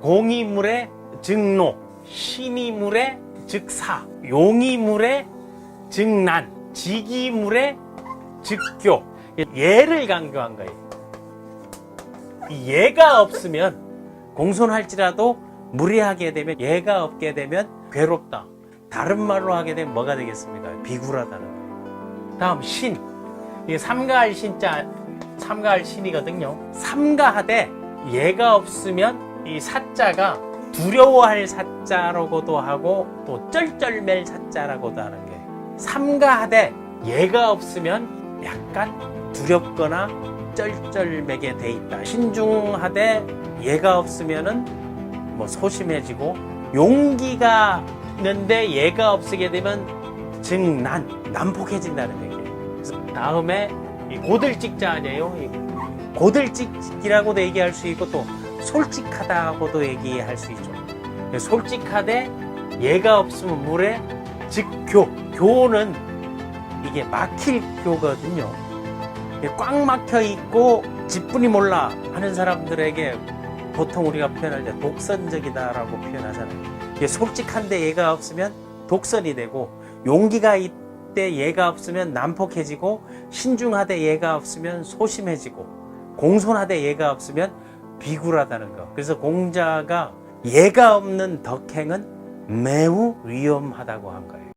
공이물의 증노, 신이물의 즉사, 용이물의 증난, 지기물의 즉교. 예를 강조한 거예요. 이 예가 없으면 공손할지라도 무례하게 되면 예가 없게 되면 괴롭다. 다른 말로 하게 되면 뭐가 되겠습니까? 비굴하다는 거예요. 다음 신. 이게 삼가할 신자 삼가할 신이거든요. 삼가하되 예가 없으면 이 사자가 두려워할 사자라고도 하고 또 쩔쩔맬 사자라고도 하는 게 삼가하되 예가 없으면 약간 두렵거나 쩔쩔매게 돼 있다. 신중하되 예가 없으면은 뭐 소심해지고 용기가 있는데 예가 없게 되면 증난 난폭해진다는 얘기예요. 그래서 다음에 이 고들찍자 아니에요? 이 고들찍이라고도 얘기할 수 있고 또 솔직하다고도 얘기할 수 있죠. 솔직하되 예가 없으면 물에 즉 교 교는 이게 막힐 교거든요. 꽉 막혀 있고 지뿐이 몰라 하는 사람들에게 보통 우리가 표현할 때 독선적이다라고 표현하잖아요. 솔직한데 얘가 없으면 독선이 되고 용기가 있대 얘가 없으면 난폭해지고 신중하되 얘가 없으면 소심해지고 공손하되 얘가 없으면 비굴하다는 거. 그래서 공자가 예가 없는 덕행은 매우 위험하다고 한 거예요.